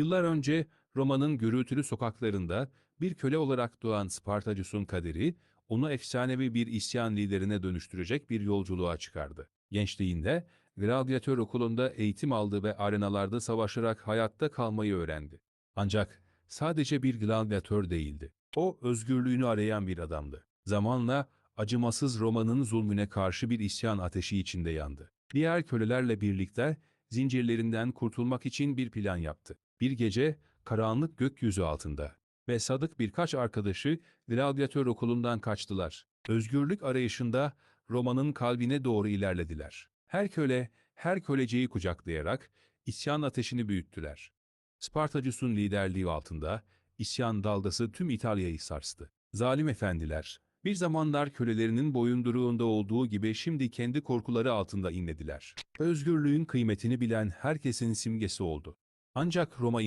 Yıllar önce Roma'nın gürültülü sokaklarında bir köle olarak doğan Spartacus'un kaderi, onu efsanevi bir isyan liderine dönüştürecek bir yolculuğa çıkardı. Gençliğinde gladyatör okulunda eğitim aldı ve arenalarda savaşarak hayatta kalmayı öğrendi. Ancak sadece bir gladyatör değildi. O özgürlüğünü arayan bir adamdı. Zamanla acımasız Roma'nın zulmüne karşı bir isyan ateşi içinde yandı. Diğer kölelerle birlikte zincirlerinden kurtulmak için bir plan yaptı. Bir gece karanlık gökyüzü altında ve sadık birkaç arkadaşı gladyatör okulundan kaçtılar. Özgürlük arayışında Roma'nın kalbine doğru ilerlediler. Her köle, her köleceyi kucaklayarak isyan ateşini büyüttüler. Spartacus'un liderliği altında isyan dalgası tüm İtalya'yı sarstı. Zalim efendiler, bir zamanlar kölelerinin boyunduruğunda olduğu gibi şimdi kendi korkuları altında inlediler. Özgürlüğün kıymetini bilen herkesin simgesi oldu. Ancak Roma